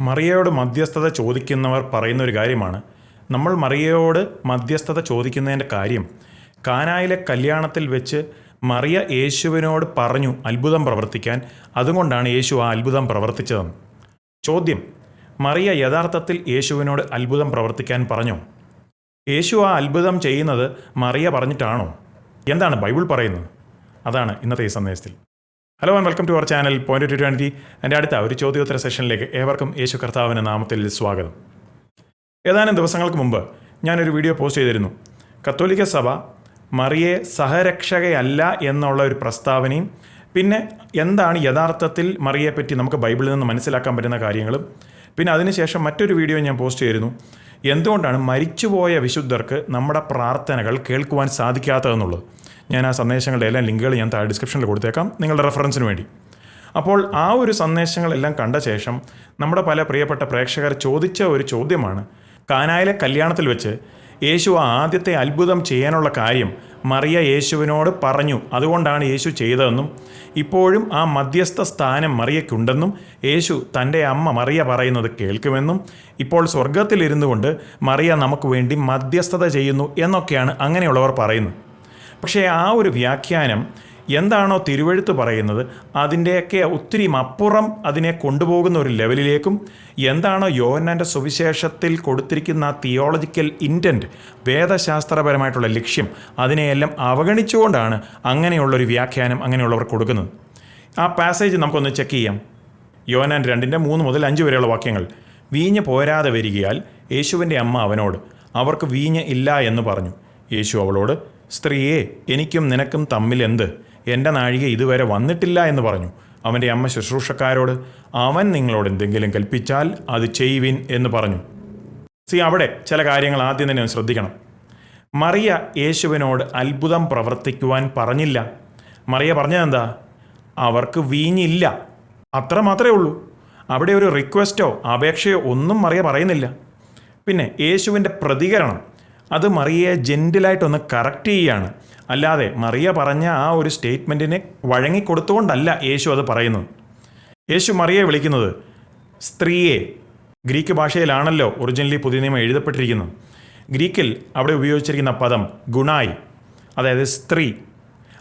മറിയയോട് മധ്യസ്ഥത ചോദിക്കുന്നവർ പറയുന്ന ഒരു കാര്യമാണ്. നമ്മൾ മറിയയോട് മധ്യസ്ഥത ചോദിക്കുന്നതിന്റെ കാര്യം കാനായിലെ കല്യാണത്തിൽ വെച്ച് മറിയ യേശുവിനോട് പറഞ്ഞു അത്ഭുതം പ്രവർത്തിക്കാൻ അതുകൊണ്ടാണ് യേശു ആ അത്ഭുതം പ്രവർത്തിച്ചതെന്ന്. ചോദ്യം മറിയ യഥാർത്ഥത്തിൽ യേശുവിനോട് അത്ഭുതം പ്രവർത്തിക്കാൻ പറഞ്ഞു? യേശു ആ അത്ഭുതം ചെയ്യുന്നത് മറിയ പറഞ്ഞിട്ടാണോ? എന്താണ് ബൈബിൾ പറയുന്നത്? അതാണ് ഇന്നത്തെ ഈ സന്ദേശത്തിൽ. Hello and welcome to our channel point two twenty എന്റെ അടുത്ത ഒരു ചോദ്യോത്തര സെഷനിലേക്ക് ഏവർക്കും യേശു കർത്താവിന്റെ നാമത്തിൽ സ്വാഗതം. ഏതാനും ദിവസങ്ങൾക്ക് മുമ്പ് ഞാനൊരു വീഡിയോ പോസ്റ്റ് ചെയ്തിരുന്നു. കത്തോലിക്ക സഭ മറിയെ സഹരക്ഷകയല്ല എന്നുള്ള ഒരു പ്രസ്താവനയും പിന്നെ എന്താണ് യഥാർത്ഥത്തിൽ മറിയെപ്പറ്റി നമുക്ക് ബൈബിളിൽ നിന്ന് മനസ്സിലാക്കാൻ പറ്റുന്ന കാര്യങ്ങളും പിന്നെ അതിനുശേഷം മറ്റൊരു വീഡിയോ ഞാൻ പോസ്റ്റ് ചെയ്തിരുന്നു. എന്തുകൊണ്ടാണ് മരിച്ചുപോയ വിശുദ്ധർക്ക് നമ്മുടെ പ്രാർത്ഥനകൾ കേൾക്കുവാൻ സാധിക്കാത്തതെന്നുള്ളത്? ഞാൻ ആ സന്ദേശങ്ങളുടെ എല്ലാം ലിങ്കുകൾ ഞാൻ താഴെ ഡിസ്ക്രിപ്ഷനിൽ കൊടുത്തേക്കാം. നിങ്ങളുടെ റെഫറൻസിന് വേണ്ടി. അപ്പോൾ ആ ഒരു സന്ദേശങ്ങളെല്ലാം കണ്ട ശേഷം നമ്മുടെ പല പ്രിയപ്പെട്ട പ്രേക്ഷകർ ചോദിച്ച ഒരു ചോദ്യമാണ്. കാനായിലെ കല്യാണത്തിൽ വെച്ച് യേശു ആദ്യത്തെ അത്ഭുതം ചെയ്യാനുള്ള കാര്യം മറിയ യേശുവിനോട് പറഞ്ഞു. അതുകൊണ്ടാണ് യേശു ചെയ്തതെന്നും ഇപ്പോഴും ആ മധ്യസ്ഥ സ്ഥാനം മറിയയ്ക്കുണ്ടെന്നും യേശു തന്റെ അമ്മ മറിയ പറയുന്നത് കേൾക്കുമെന്നും ഇപ്പോൾ സ്വർഗത്തിലിരുന്നു കൊണ്ട് മറിയ നമുക്ക് വേണ്ടി മധ്യസ്ഥത ചെയ്യുന്നു എന്നൊക്കെയാണ് അങ്ങനെയുള്ളവർ പറയുന്നത്. പക്ഷേ ആ ഒരു വ്യാഖ്യാനം എന്താണോ തിരുവഴുത്ത് പറയുന്നത് അതിന്റെയൊക്കെ ഒത്തിരി അപ്പുറം അതിനെ കൊണ്ടുപോകുന്ന ഒരു ലെവലിലേക്കും എന്താണോ യോഹന്നാന്റെ സുവിശേഷത്തിൽ കൊടുത്തിരിക്കുന്ന ആ തിയോളജിക്കൽ ഇന്റന്റ് വേദശാസ്ത്രപരമായിട്ടുള്ള ലക്ഷ്യം അതിനെയെല്ലാം അവഗണിച്ചുകൊണ്ടാണ് അങ്ങനെയുള്ളൊരു വ്യാഖ്യാനം അങ്ങനെയുള്ളവർ കൊടുക്കുന്നത്. ആ പാസേജ് നമുക്കൊന്ന് ചെക്ക് ചെയ്യാം. യോഹന്നാൻ രണ്ടിന്റെ മൂന്ന് മുതൽ അഞ്ച് വരെയുള്ള വാക്യങ്ങൾ. വീഞ്ഞ് പോരാതെ വരികയാൽ യേശുവിന്റെ അമ്മ അവനോട് അവർക്ക് വീഞ്ഞ് ഇല്ല എന്ന് പറഞ്ഞു. യേശു അവളോട് സ്ത്രീയെ എനിക്കും നിനക്കും തമ്മിൽ എന്ത്? എന്റെ നാഴിക ഇതുവരെ വന്നിട്ടില്ല എന്ന് പറഞ്ഞു. അവന്റെ അമ്മ ശുശ്രൂഷക്കാരോട് അവൻ നിങ്ങളോട് എന്തെങ്കിലും കൽപ്പിച്ചാൽ അത് ചെയ്യുവിൻ എന്ന് പറഞ്ഞു. സി അവിടെ ചില കാര്യങ്ങൾ ആദ്യം തന്നെ ശ്രദ്ധിക്കണം. മറിയ യേശുവിനോട് അത്ഭുതം പ്രവർത്തിക്കുവാൻ പറഞ്ഞില്ല. മറിയ പറഞ്ഞതെന്താ? അവർക്ക് വീഞ്ഞില്ല. അത്ര മാത്രമേ ഉള്ളൂ. അവിടെ ഒരു റിക്വസ്റ്റോ അപേക്ഷയോ ഒന്നും മറിയ പറയുന്നില്ല. പിന്നെ യേശുവിന്റെ പ്രതികരണം അത് മറിയയെ ജെന്റിലായിട്ടൊന്ന് കറക്റ്റ് ചെയ്യുകയാണ് അല്ലാതെ മറിയ പറഞ്ഞ ആ ഒരു സ്റ്റേറ്റ്മെന്റിനെ വഴങ്ങിക്കൊടുത്തുകൊണ്ടല്ല യേശു അത് പറയുന്നത്. യേശു മറിയെ വിളിക്കുന്നത് സ്ത്രീയെ. ഗ്രീക്ക് ഭാഷയിലാണല്ലോ ഒറിജിനലി പുതിയ നിയമം എഴുതപ്പെട്ടിരിക്കുന്നത്. ഗ്രീക്കിൽ അവിടെ ഉപയോഗിച്ചിരിക്കുന്ന പദം ഗുണായി അതായത് സ്ത്രീ.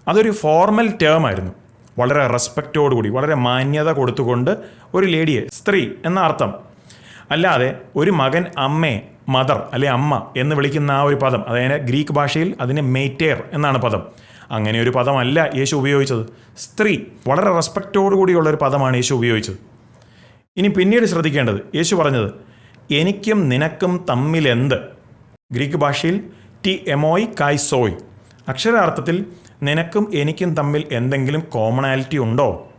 അതൊരു ഫോർമൽ ടേം ആയിരുന്നു. വളരെ റെസ്പെക്റ്റോടുകൂടി വളരെ മാന്യത കൊടുത്തുകൊണ്ട് ഒരു ലേഡിയെ സ്ത്രീ എന്ന അർത്ഥം. അല്ലാതെ ഒരു മകൻ അമ്മയെ മദർ അല്ലെ അമ്മ എന്ന് വിളിക്കുന്ന ആ ഒരു പദം അതായത് ഗ്രീക്ക് ഭാഷയിൽ അതിന് മെയ്റ്റേർ എന്നാണ് പദം. അങ്ങനെ ഒരു പദമല്ല യേശു ഉപയോഗിച്ചത്. സ്ത്രീ വളരെ റെസ്പെക്റ്റോടുകൂടിയുള്ള ഒരു പദമാണ് യേശു ഉപയോഗിച്ചത്. ഇനി പിന്നീട് ശ്രദ്ധിക്കേണ്ടത് യേശു പറഞ്ഞത് എനിക്കും നിനക്കും തമ്മിലെന്ത് ഗ്രീക്ക് ഭാഷയിൽ ടി എമോയ് കായ്സോയ് അക്ഷരാർത്ഥത്തിൽ നിനക്കും എനിക്കും തമ്മിൽ എന്തെങ്കിലും കോമണാലിറ്റി ഉണ്ടോ?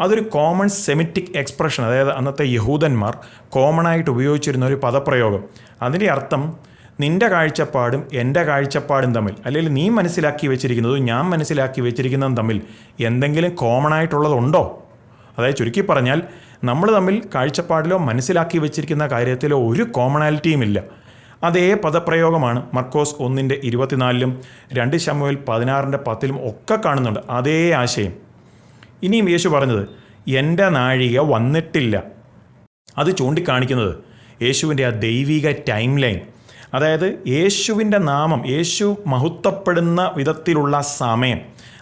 അതൊരു കോമൺ സെമിറ്റിക് എക്സ്പ്രഷൻ അതായത് അന്നത്തെ യഹൂദന്മാർ കോമൺ ആയിട്ട് ഉപയോഗിച്ചിരുന്ന ഒരു പദപ്രയോഗം. അതിന്റെ അർത്ഥം നിന്റെ കാഴ്ചപ്പാടും എന്റെ കാഴ്ചപ്പാടും തമ്മിൽ അല്ലെങ്കിൽ നീ മനസ്സിലാക്കി വെച്ചിരിക്കുന്നതും ഞാൻ മനസ്സിലാക്കി വെച്ചിരിക്കുന്നതും തമ്മിൽ എന്തെങ്കിലും കോമൺ ആയിട്ടുള്ളതുണ്ടോ? അതായത് ചുരുക്കി പറഞ്ഞാൽ നമ്മൾ തമ്മിൽ കാഴ്ചപ്പാടിലോ മനസ്സിലാക്കി വെച്ചിരിക്കുന്ന കാര്യത്തിലോ ഒരു കോമണാലിറ്റിയും ഇല്ല. അതേ പദപ്രയോഗമാണ് മർക്കോസ് ഒന്നിന്റെ ഇരുപത്തിനാലിലും രണ്ട് ശമുവിൽ പതിനാറിന്റെ പത്തിലും ഒക്കെ കാണുന്നുണ്ട്. അതേ ആശയം. ഇനിയും യേശു പറഞ്ഞത് എന്റെ നാഴിക വന്നിട്ടില്ല. അത് ചൂണ്ടിക്കാണിക്കുന്നത് യേശുവിന്റെ ആ ദൈവിക ടൈം ലൈൻ അതായത് യേശുവിന്റെ നാമം യേശു മഹത്വപ്പെടുന്ന വിധത്തിലുള്ള സമയം.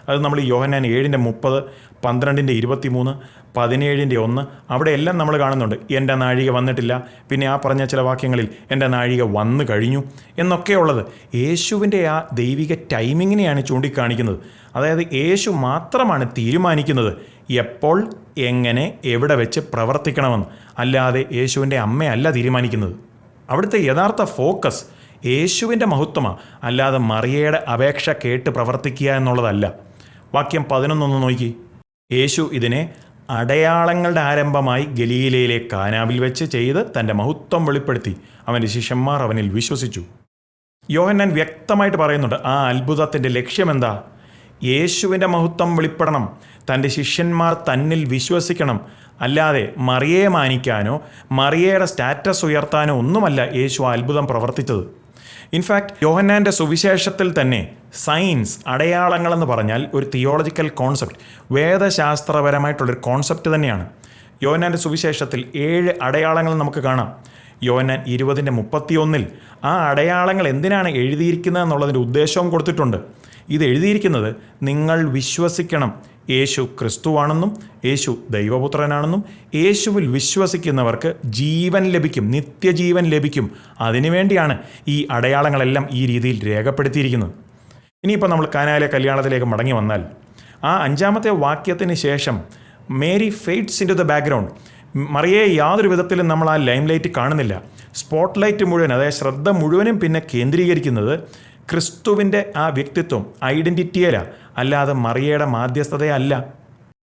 അത് നമ്മൾ യോഹനാൻ ഏഴിന്റെ മുപ്പത് പന്ത്രണ്ടിന്റെ ഇരുപത്തി മൂന്ന് പതിനേഴിന്റെ ഒന്ന്. അവിടെയെല്ലാം നമ്മൾ കാണുന്നുണ്ട്. എന്റെ നാഴിക വന്നിട്ടില്ല. പിന്നെ ആ പറഞ്ഞ ചില വാക്യങ്ങളിൽ എന്റെ നാഴിക വന്നു കഴിഞ്ഞു എന്നൊക്കെയുള്ളത് യേശുവിന്റെ ആ ദൈവിക ടൈമിങ്ങിനെയാണ് ചൂണ്ടിക്കാണിക്കുന്നത്. അതായത് യേശു മാത്രമാണ് തീരുമാനിക്കുന്നത് എപ്പോൾ എങ്ങനെ എവിടെ വെച്ച് പ്രവർത്തിക്കണമെന്ന്. അല്ലാതെ യേശുവിന്റെ അമ്മയല്ല തീരുമാനിക്കുന്നത്. അവിടുത്തെ യഥാർത്ഥ ഫോക്കസ് യേശുവിന്റെ മഹത്വമാണ് അല്ലാതെ മറിയയുടെ അപേക്ഷ കേട്ട് പ്രവർത്തിക്കുക എന്നുള്ളതല്ല. വാക്യം പതിനൊന്നൊന്ന് നോക്കി. യേശു ഇതിനെ അടയാളങ്ങളുടെ ആരംഭമായി ഗലീലയിലെ കാനാവിൽ വെച്ച് ചെയ്ത് തന്റെ മഹത്വം വെളിപ്പെടുത്തി. അവന്റെ ശിഷ്യന്മാർ അവനിൽ വിശ്വസിച്ചു. യോഹന്നാൻ വ്യക്തമായിട്ട് പറയുന്നുണ്ട് ആ അത്ഭുതത്തിന്റെ ലക്ഷ്യമെന്താ? യേശുവിന്റെ മഹത്വം വെളിപ്പെടണം. തന്റെ ശിഷ്യന്മാർ തന്നിൽ വിശ്വസിക്കണം. അല്ലാതെ മറിയയെ മാനിക്കാനോ മറിയയുടെ സ്റ്റാറ്റസ് ഉയർത്താനോ ഒന്നുമല്ല യേശു അത്ഭുതം പ്രവർത്തിച്ചത്. ഇൻഫാക്ട് യോഹന്നാന്റെ സുവിശേഷത്തിൽ തന്നെ സയൻസ് അടയാളങ്ങളെന്ന് പറഞ്ഞാൽ ഒരു തിയോളജിക്കൽ കോൺസെപ്റ്റ് വേദശാസ്ത്രപരമായിട്ടുള്ളൊരു കോൺസെപ്റ്റ് തന്നെയാണ്. യോഹന്നാന്റെ സുവിശേഷത്തിൽ ഏഴ് അടയാളങ്ങൾ നമുക്ക് കാണാം. യോഹന്നാൻ ഇരുപതിന്റെ മുപ്പത്തിയൊന്നിൽ ആ അടയാളങ്ങൾ എന്തിനാണ് എഴുതിയിരിക്കുന്നത് എന്നുള്ളതിന്റെ ഉദ്ദേശവും കൊടുത്തിട്ടുണ്ട്. ഇത് എഴുതിയിരിക്കുന്നത് നിങ്ങൾ വിശ്വസിക്കണം. യേശു ക്രിസ്തുവാണെന്നും യേശു ദൈവപുത്രനാണെന്നും യേശുവിൽ വിശ്വസിക്കുന്നവർക്ക് ജീവൻ ലഭിക്കും നിത്യജീവൻ ലഭിക്കും. അതിനുവേണ്ടിയാണ് ഈ അടയാളങ്ങളെല്ലാം ഈ രീതിയിൽ രേഖപ്പെടുത്തിയിരിക്കുന്നത്. ഇനിയിപ്പോൾ നമ്മൾ കാനായിലെ കല്യാണത്തിലേക്ക് മടങ്ങി വന്നാൽ ആ അഞ്ചാമത്തെ വാക്യത്തിന് ശേഷം Mary fades into the background. മറിയെ യാതൊരു വിധത്തിലും നമ്മൾ ആ ലൈം ലൈറ്റ് കാണുന്നില്ല. സ്പോട്ട് ലൈറ്റ് മുഴുവൻ അതായത് ശ്രദ്ധ മുഴുവനും പിന്നെ കേന്ദ്രീകരിക്കുന്നത് ക്രിസ്തുവിന്റെ ആ വ്യക്തിത്വം ഐഡന്റിറ്റിയല്ല അല്ലാതെ മറിയയുടെ മാധ്യസ്ഥതയല്ല.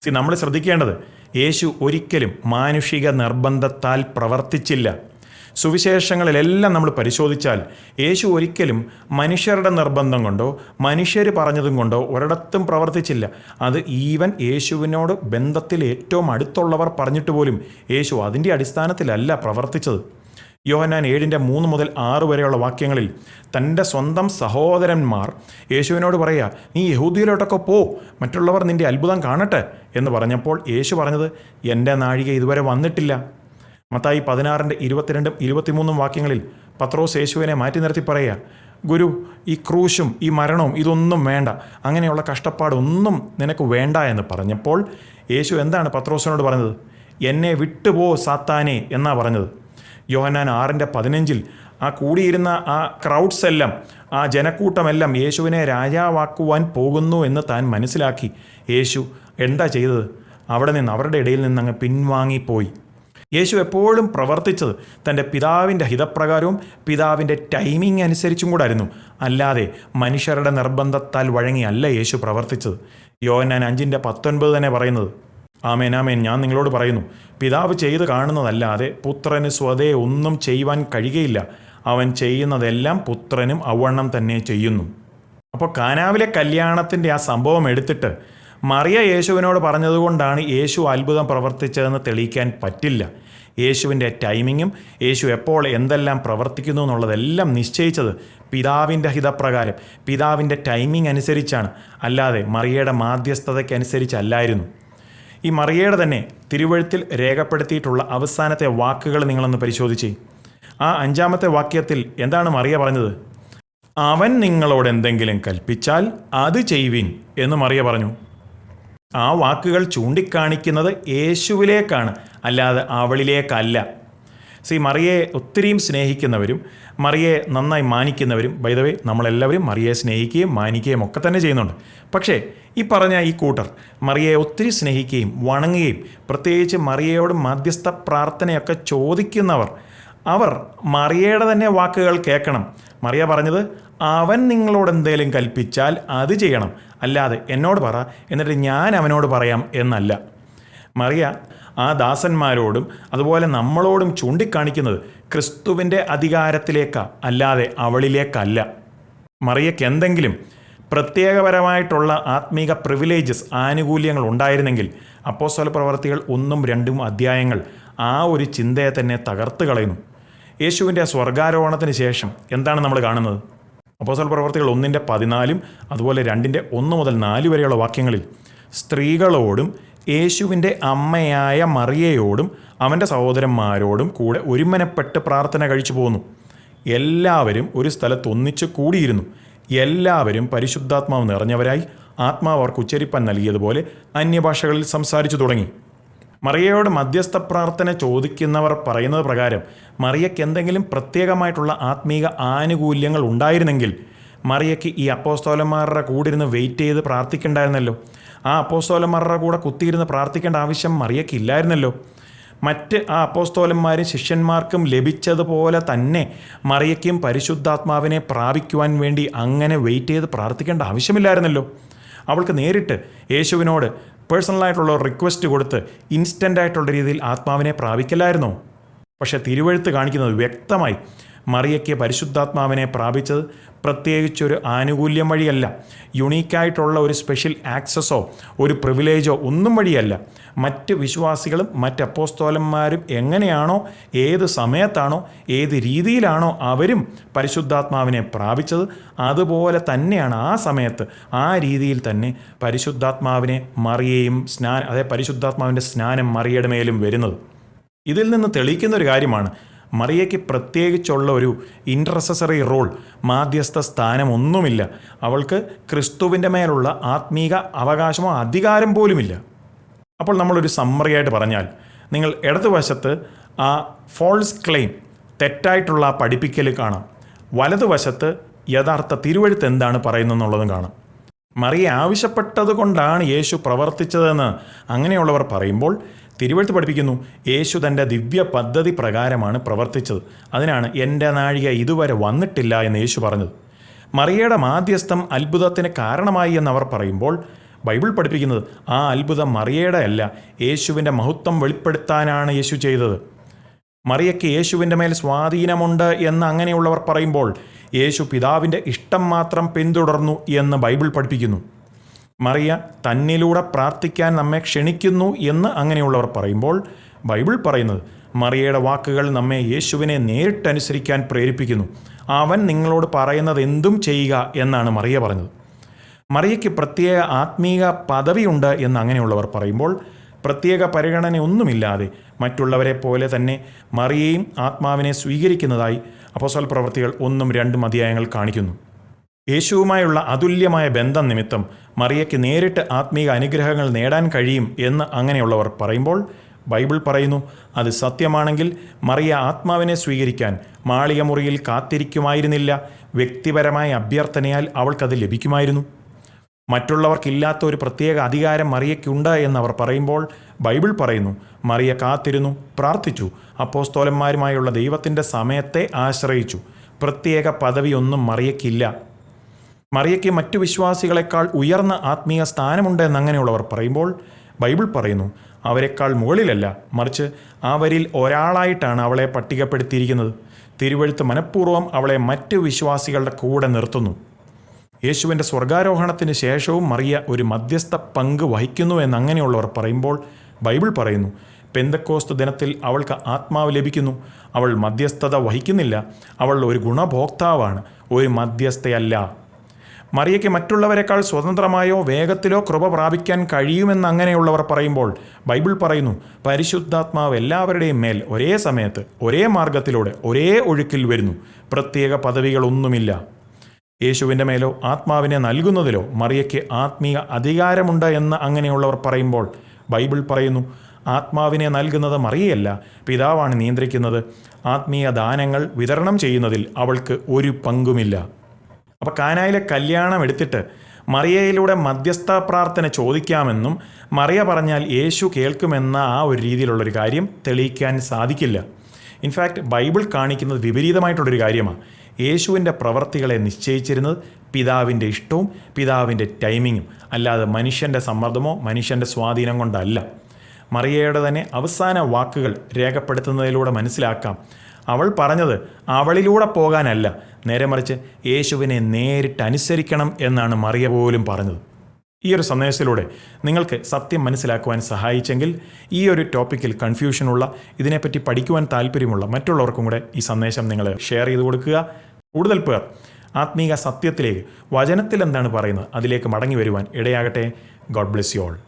സി നമ്മൾ ശ്രദ്ധിക്കേണ്ടത് യേശു ഒരിക്കലും മാനുഷിക നിർബന്ധത്താൽ പ്രവർത്തിച്ചില്ല. സുവിശേഷങ്ങളിലെല്ലാം നമ്മൾ പരിശോധിച്ചാൽ യേശു ഒരിക്കലും മനുഷ്യരുടെ നിർബന്ധം കൊണ്ടോ മനുഷ്യർ പറഞ്ഞതും കൊണ്ടോ ഒരിടത്തും പ്രവർത്തിച്ചില്ല. അത് ഈവൻ യേശുവിനോട് ബന്ധത്തിൽ ഏറ്റവും അടുത്തുള്ളവർ പറഞ്ഞിട്ട് പോലും യേശു അതിന്റെ അടിസ്ഥാനത്തിലല്ല പ്രവർത്തിച്ചത്. യോഹന്നാൻ ഏഴിന്റെ മൂന്ന് മുതൽ ആറ് വരെയുള്ള വാക്യങ്ങളിൽ തന്റെ സ്വന്തം സഹോദരന്മാർ യേശുവിനോട് പറയുക നീ യഹൂദിയിലോട്ടൊക്കെ പോ മറ്റുള്ളവർ നിന്റെ അത്ഭുതം കാണട്ടെ എന്ന് പറഞ്ഞപ്പോൾ യേശു പറഞ്ഞത് എന്റെ നാഴിക ഇതുവരെ വന്നിട്ടില്ല. മത്തായി പതിനാറിന്റെ ഇരുപത്തിരണ്ടും ഇരുപത്തിമൂന്നും വാക്യങ്ങളിൽ പത്രോസ് യേശുവിനെ മാറ്റി നിർത്തി പറയുക ഗുരു ഈ ക്രൂശും ഈ മരണവും ഇതൊന്നും വേണ്ട അങ്ങനെയുള്ള കഷ്ടപ്പാടൊന്നും നിനക്ക് വേണ്ട എന്ന് പറഞ്ഞപ്പോൾ യേശു എന്താണ് പത്രോസിനോട് പറഞ്ഞത്? എന്നെ വിട്ടുപോ സാത്താനെ എന്നാ പറഞ്ഞത്. യോഹന്നാൻ ആറിന്റെ പതിനഞ്ചിൽ ആ കൂടിയിരുന്ന ആ ക്രൗഡ്സ് എല്ലാം ആ ജനക്കൂട്ടമെല്ലാം യേശുവിനെ രാജാവാക്കുവാൻ പോകുന്നു എന്ന് താൻ മനസ്സിലാക്കി. യേശു എന്താ ചെയ്തത്? അവിടെ നിന്ന് അവരുടെ ഇടയിൽ നിന്ന് അങ്ങ് പിൻവാങ്ങിപ്പോയി. യേശു എപ്പോഴും പ്രവർത്തിച്ചത് തന്റെ പിതാവിന്റെ ഹിതപ്രകാരവും പിതാവിന്റെ ടൈമിംഗ് അനുസരിച്ചും കൂടായിരുന്നു. അല്ലാതെ മനുഷ്യരുടെ നിർബന്ധത്താൽ വഴങ്ങിയല്ല യേശു പ്രവർത്തിച്ചത്. യോഹന്നാൻ അഞ്ചിന്റെ പത്തൊൻപത് തന്നെ പറയുന്നത്. ആമേൻ ഞാൻ നിങ്ങളോട് പറയുന്നു പിതാവ് ചെയ്ത് കാണുന്നതല്ലാതെ പുത്രന് സ്വതേ ഒന്നും ചെയ്യുവാൻ കഴിയുകയില്ല. അവൻ ചെയ്യുന്നതെല്ലാം പുത്രനും അവണ്ണം തന്നെ ചെയ്യുന്നു. അപ്പോൾ കാനാവിലെ കല്യാണത്തിന്റെ ആ സംഭവം എടുത്തിട്ട് മറിയ യേശുവിനോട് പറഞ്ഞതുകൊണ്ടാണ് യേശു അത്ഭുതം പ്രവർത്തിച്ചതെന്ന് തെളിയിക്കാൻ പറ്റില്ല. യേശുവിന്റെ ടൈമിങ്ങും യേശു എപ്പോൾ എന്തെല്ലാം പ്രവർത്തിക്കുന്നു എന്നുള്ളതെല്ലാം നിശ്ചയിച്ചത് പിതാവിന്റെ ഹിതപ്രകാരം പിതാവിന്റെ ടൈമിംഗ് അനുസരിച്ചാണ് അല്ലാതെ മറിയയുടെ മാധ്യസ്ഥതയ്ക്കനുസരിച്ചല്ലായിരുന്നു. ഈ മറിയയുടെ തന്നെ തിരുവഴുത്തിൽ രേഖപ്പെടുത്തിയിട്ടുള്ള അവസാനത്തെ വാക്കുകൾ നിങ്ങളൊന്ന് പരിശോധിച്ചേ. ആ അഞ്ചാമത്തെ വാക്യത്തിൽ എന്താണ് മറിയ പറഞ്ഞത്? അവൻ നിങ്ങളോട് എന്തെങ്കിലും കൽപ്പിച്ചാൽ അത് ചെയ്യുവിൻ എന്ന് മറിയ പറഞ്ഞു. ആ വാക്കുകൾ ചൂണ്ടിക്കാണിക്കുന്നത് യേശുവിലേക്കാണ് അല്ലാതെ അവളിലേക്കല്ല. സി മറിയെ ഒത്തിരിയും സ്നേഹിക്കുന്നവരും മറിയെ നന്നായി മാനിക്കുന്നവരും ബൈദവേ നമ്മളെല്ലാവരും മറിയെ സ്നേഹിക്കുകയും മാനിക്കുകയും ഒക്കെ തന്നെ ചെയ്യുന്നുണ്ട്. പക്ഷേ ഈ പറഞ്ഞ ഈ കൂട്ടർ മറിയെ ഒത്തിരി സ്നേഹിക്കുകയും വണങ്ങുകയും പ്രത്യേകിച്ച് മറിയയോട് മധ്യസ്ഥ പ്രാർത്ഥനയൊക്കെ ചോദിക്കുന്നവർ അവർ മറിയയുടെ തന്നെ വാക്കുകൾ കേൾക്കണം. മറിയ പറഞ്ഞത് അവൻ നിങ്ങളോട് എന്തെങ്കിലും കൽപ്പിച്ചാൽ അത് ചെയ്യണം. അല്ലാതെ എന്നോട് പറ എന്നിട്ട് ഞാൻ അവനോട് പറയാം എന്നല്ല. മറിയ ആ ദാസന്മാരോടും അതുപോലെ നമ്മളോടും ചൂണ്ടിക്കാണിക്കുന്നത് ക്രിസ്തുവിന്റെ അധികാരത്തിലേക്ക അല്ലാതെ അവളിലേക്കല്ല. മറിയയ്ക്ക് എന്തെങ്കിലും പ്രത്യേകപരമായിട്ടുള്ള ആത്മീക പ്രിവിലേജസ് ആനുകൂല്യങ്ങൾ ഉണ്ടായിരുന്നെങ്കിൽ അപ്പോസ്വല പ്രവർത്തികൾ ഒന്നും രണ്ടും അധ്യായങ്ങൾ ആ ഒരു ചിന്തയെ തന്നെ തകർത്ത് കളയുന്നു. യേശുവിന്റെ സ്വർഗാരോഹണത്തിന് ശേഷം എന്താണ് നമ്മൾ കാണുന്നത്? അപ്പോസ്വല പ്രവർത്തികൾ ഒന്നിന്റെ പതിനാലും അതുപോലെ രണ്ടിന്റെ ഒന്ന് മുതൽ നാല് വരെയുള്ള വാക്യങ്ങളിൽ സ്ത്രീകളോടും യേശുവിന്റെ അമ്മയായ മറിയയോടും അവന്റെ സഹോദരന്മാരോടും കൂടെ ഒരുമനപ്പെട്ട് പ്രാർത്ഥന കഴിച്ചു പോന്നു. എല്ലാവരും ഒരു സ്ഥലത്ത് ഒന്നിച്ച് കൂടിയിരുന്നു. എല്ലാവരും പരിശുദ്ധാത്മാവ് നിറഞ്ഞവരായി ആത്മാവ് അവർക്ക് ഉച്ചരിപ്പാൻ നൽകിയതുപോലെ അന്യഭാഷകളിൽ സംസാരിച്ചു തുടങ്ങി. മറിയയോട് മധ്യസ്ഥ പ്രാർത്ഥന ചോദിക്കുന്നവർ പറയുന്നത് പ്രകാരം മറിയയ്ക്ക് എന്തെങ്കിലും പ്രത്യേകമായിട്ടുള്ള ആത്മീക ആനുകൂല്യങ്ങൾ ഉണ്ടായിരുന്നെങ്കിൽ മറിയയ്ക്ക് ഈ അപ്പോസ്തോലന്മാരുടെ കൂടിരുന്ന് വെയിറ്റ് ചെയ്ത് പ്രാർത്ഥിക്കണ്ടായിരുന്നല്ലോ. ആ അപ്പോസ്തോലന്മാരുടെ കൂടെ കുത്തിയിരുന്ന് പ്രാർത്ഥിക്കേണ്ട ആവശ്യം മറിയയ്ക്ക് ഇല്ലായിരുന്നല്ലോ മറ്റ് ആ അപ്പോസ്തോലന്മാരും ശിഷ്യന്മാർക്കും ലഭിച്ചതുപോലെ തന്നെ മറിയയ്ക്കും പരിശുദ്ധാത്മാവിനെ പ്രാപിക്കുവാൻ വേണ്ടി അങ്ങനെ വെയിറ്റ് ചെയ്ത് പ്രാർത്ഥിക്കേണ്ട ആവശ്യമില്ലായിരുന്നല്ലോ. അവൾക്ക് നേരിട്ട് യേശുവിനോട് പേഴ്സണലായിട്ടുള്ള റിക്വസ്റ്റ് കൊടുത്ത് ഇൻസ്റ്റന്റായിട്ടുള്ള രീതിയിൽ ആത്മാവിനെ പ്രാപിക്കലായിരുന്നോ? പക്ഷേ തിരുവഴുത്ത് കാണിക്കുന്നത് വ്യക്തമായി മറിയയ്ക്ക് പരിശുദ്ധാത്മാവിനെ പ്രാപിച്ചത് പ്രത്യേകിച്ചൊരു ആനുകൂല്യം വഴിയല്ല. യുണീക്കായിട്ടുള്ള ഒരു സ്പെഷ്യൽ ആക്സസോ ഒരു പ്രിവിലേജോ ഒന്നും വഴിയല്ല. മറ്റ് വിശ്വാസികളും മറ്റ് അപ്പോസ്തോലന്മാരും എങ്ങനെയാണോ ഏത് സമയത്താണോ ഏത് രീതിയിലാണോ അവരും പരിശുദ്ധാത്മാവിനെ പ്രാപിച്ചത് അതുപോലെ തന്നെയാണ് ആ സമയത്ത് ആ രീതിയിൽ തന്നെ പരിശുദ്ധാത്മാവിനെ മറിയയും സ്നാന അതായത് പരിശുദ്ധാത്മാവിന്റെ സ്നാനം മറിയയുടെ മേലും വരുന്നത്. ഇതിൽ നിന്ന് തെളിയിക്കുന്ന ഒരു കാര്യമാണ് മറിയയ്ക്ക് പ്രത്യേകിച്ചുള്ള ഒരു ഇൻട്രസസറി റോൾ മാധ്യസ്ഥ സ്ഥാനമൊന്നുമില്ല. അവൾക്ക് ക്രിസ്തുവിന്റെ മേലുള്ള ആത്മീക അവകാശമോ അധികാരം പോലുമില്ല. അപ്പോൾ നമ്മളൊരു സമ്മറിയായിട്ട് പറഞ്ഞാൽ നിങ്ങൾ ഇടതുവശത്ത് ആ ഫോൾസ് ക്ലെയിം തെറ്റായിട്ടുള്ള ആ പഠിപ്പിക്കൽ കാണാം. വലതുവശത്ത് യഥാർത്ഥ തിരുവഴുത്ത് എന്താണ് പറയുന്നതെന്നുള്ളതും കാണാം. മറിയ ആവശ്യപ്പെട്ടത് കൊണ്ടാണ് യേശു പ്രവർത്തിച്ചതെന്ന് അങ്ങനെയുള്ളവർ പറയുമ്പോൾ തിരുവഴുത്ത് പഠിപ്പിക്കുന്നു. യേശു തന്റെ ദിവ്യ പദ്ധതി പ്രകാരമാണ് പ്രവർത്തിച്ചത്. അതിനാണ് എന്റെ നാഴിക ഇതുവരെ വന്നിട്ടില്ല എന്ന് യേശു പറഞ്ഞത്. മറിയയുടെ മാധ്യസ്ഥം അത്ഭുതത്തിന് കാരണമായി എന്നവർ പറയുമ്പോൾ ബൈബിൾ പഠിപ്പിക്കുന്നത് ആ അത്ഭുതം മറിയയുടെ അല്ല യേശുവിന്റെ മഹത്വം വെളിപ്പെടുത്താനാണ് യേശു ചെയ്തത്. മറിയയ്ക്ക് യേശുവിന്റെ മേൽ സ്വാധീനമുണ്ട് എന്ന് അങ്ങനെയുള്ളവർ പറയുമ്പോൾ യേശു പിതാവിന്റെ ഇഷ്ടം മാത്രം പിന്തുടർന്നു എന്ന് ബൈബിൾ പഠിപ്പിക്കുന്നു. മറിയ തന്നിലൂടെ പ്രാർത്ഥിക്കാൻ നമ്മെ ക്ഷണിക്കുന്നു എന്ന് അങ്ങനെയുള്ളവർ പറയുമ്പോൾ ബൈബിൾ പറയുന്നത് മറിയയുടെ വാക്കുകൾ നമ്മെ യേശുവിനെ നേരിട്ടനുസരിക്കാൻ പ്രേരിപ്പിക്കുന്നു. അവൻ നിങ്ങളോട് പറയുന്നത് എന്തും ചെയ്യുക എന്നാണ് മറിയ പറഞ്ഞത്. മറിയയ്ക്ക് പ്രത്യേക ആത്മീക പദവിയുണ്ട് എന്ന് അങ്ങനെയുള്ളവർ പറയുമ്പോൾ പ്രത്യേക പരിഗണനയൊന്നുമില്ലാതെ മറ്റുള്ളവരെ പോലെ തന്നെ മറിയയും ആത്മാവിനെ സ്വീകരിക്കുന്നതായി അപ്പോസൽ പ്രവർത്തികൾ ഒന്നും രണ്ടും അധ്യായങ്ങൾ കാണിക്കുന്നു. യേശുവുമായുള്ള അതുല്യമായ ബന്ധം നിമിത്തം മറിയയ്ക്ക് നേരിട്ട് ആത്മീക അനുഗ്രഹങ്ങൾ നേടാൻ കഴിയും എന്ന് അങ്ങനെയുള്ളവർ പറയുമ്പോൾ ബൈബിൾ പറയുന്നു അത് സത്യമാണെങ്കിൽ മറിയ ആത്മാവിനെ സ്വീകരിക്കാൻ മാളിക മുറിയിൽ കാത്തിരിക്കുമായിരുന്നില്ല. വ്യക്തിപരമായ അഭ്യർത്ഥനയാൽ അവൾക്കത് ലഭിക്കുമായിരുന്നു. മറ്റുള്ളവർക്കില്ലാത്ത ഒരു പ്രത്യേക അധികാരം മറിയയ്ക്കുണ്ട് എന്നവർ പറയുമ്പോൾ ബൈബിൾ പറയുന്നു മറിയ കാത്തിരുന്നു പ്രാർത്ഥിച്ചു അപ്പോസ്തോലന്മാരുമായുള്ള ദൈവത്തിന്റെ സമയത്തെ ആശ്രയിച്ചു. പ്രത്യേക പദവിയൊന്നും മറിയയ്ക്കില്ല. മറിയയ്ക്ക് മറ്റു വിശ്വാസികളെക്കാൾ ഉയർന്ന ആത്മീയ സ്ഥാനമുണ്ട് എന്നങ്ങനെയുള്ളവർ പറയുമ്പോൾ ബൈബിൾ പറയുന്നു അവരെക്കാൾ മുകളിലല്ല. മറിച്ച് അവരിൽ ഒരാളായിട്ടാണ് അവളെ പട്ടികപ്പെടുത്തിയിരിക്കുന്നത്. തിരുവഴുത്ത് മനഃപൂർവം അവളെ മറ്റു വിശ്വാസികളുടെ കൂടെ നിർത്തുന്നു. യേശുവിന്റെ സ്വർഗാരോഹണത്തിന് ശേഷവും മറിയ ഒരു മധ്യസ്ഥ പങ്ക് വഹിക്കുന്നു എന്നങ്ങനെയുള്ളവർ പറയുമ്പോൾ ബൈബിൾ പറയുന്നു പെന്തക്കോസ്ത് ദിനത്തിൽ അവൾക്ക് ആത്മാവ് ലഭിക്കുന്നു. അവൾ മധ്യസ്ഥത വഹിക്കുന്നില്ല. അവൾ ഒരു ഗുണഭോക്താവാണ്. ഒരു മധ്യസ്ഥയല്ല. മറിയയ്ക്ക് മറ്റുള്ളവരെക്കാൾ സ്വതന്ത്രമായോ വേഗത്തിലോ കൃപ പ്രാപിക്കാൻ കഴിയുമെന്ന് അങ്ങനെയുള്ളവർ പറയുമ്പോൾ ബൈബിൾ പറയുന്നു പരിശുദ്ധാത്മാവ് എല്ലാവരുടെയും മേൽ ഒരേ സമയത്ത് ഒരേ മാർഗത്തിലൂടെ ഒരേ ഒഴുക്കിൽ വരുന്നു. പ്രത്യേക പദവികളൊന്നുമില്ല. യേശുവിന്റെ മേലോ ആത്മാവിനെ നൽകുന്നതിലോ മറിയയ്ക്ക് ആത്മീയ അധികാരമുണ്ട് എന്ന് അങ്ങനെയുള്ളവർ പറയുമ്പോൾ ബൈബിൾ പറയുന്നു ആത്മാവിനെ നൽകുന്നത് മറിയല്ല പിതാവാണ് നിയന്ത്രിക്കുന്നത്. ആത്മീയ ദാനങ്ങൾ വിതരണം ചെയ്യുന്നതിൽ അവൾക്ക് ഒരു പങ്കുമില്ല. അപ്പോൾ കാനായിലെ കല്യാണം എടുത്തിട്ട് മറിയയിലൂടെ മധ്യസ്ഥ പ്രാർത്ഥന ചോദിക്കാമെന്നും മറിയ പറഞ്ഞാൽ യേശു കേൾക്കുമെന്ന ആ ഒരു രീതിയിലുള്ളൊരു കാര്യം തെളിയിക്കാൻ സാധിക്കില്ല. ഇൻഫാക്റ്റ് ബൈബിൾ കാണിക്കുന്നത് വിപരീതമായിട്ടുള്ളൊരു കാര്യമാണ് യേശുവിന്റെ പ്രവർത്തികളെ നിശ്ചയിച്ചിരുന്നത് പിതാവിന്റെ ഇഷ്ടവും പിതാവിന്റെ ടൈമിങ്ങും അല്ലാതെ മനുഷ്യന്റെ സമ്മർദ്ദമോ മനുഷ്യന്റെ സ്വാധീനം കൊണ്ടല്ല. മറിയയുടെ തന്നെ അവസാന വാക്കുകൾ രേഖപ്പെടുത്തുന്നതിലൂടെ മനസ്സിലാക്കാം. അവൾ പറഞ്ഞത് അവളിലൂടെ പോകാനല്ല. നേരെ മറിച്ച് യേശുവിനെ നേരിട്ട് അനുസരിക്കണം എന്നാണ് മറിയ പോലും പറഞ്ഞത്. ഈ ഒരു സന്ദേശത്തിലൂടെ നിങ്ങൾക്ക് സത്യം മനസ്സിലാക്കുവാൻ സഹായിച്ചെങ്കിൽ ഈ ഒരു ടോപ്പിക്കിൽ കൺഫ്യൂഷനുള്ള ഇതിനെപ്പറ്റി പഠിക്കുവാൻ താല്പര്യമുള്ള മറ്റുള്ളവർക്കും കൂടെ ഈ സന്ദേശം നിങ്ങൾ ഷെയർ ചെയ്ത് കൊടുക്കുക. കൂടുതൽ പേർ ആത്മീക സത്യത്തിലേക്ക് വചനത്തിൽ എന്താണ് പറയുന്നത് അതിലേക്ക് മടങ്ങി വരുവാൻ ഇടയാകട്ടെ. God bless you all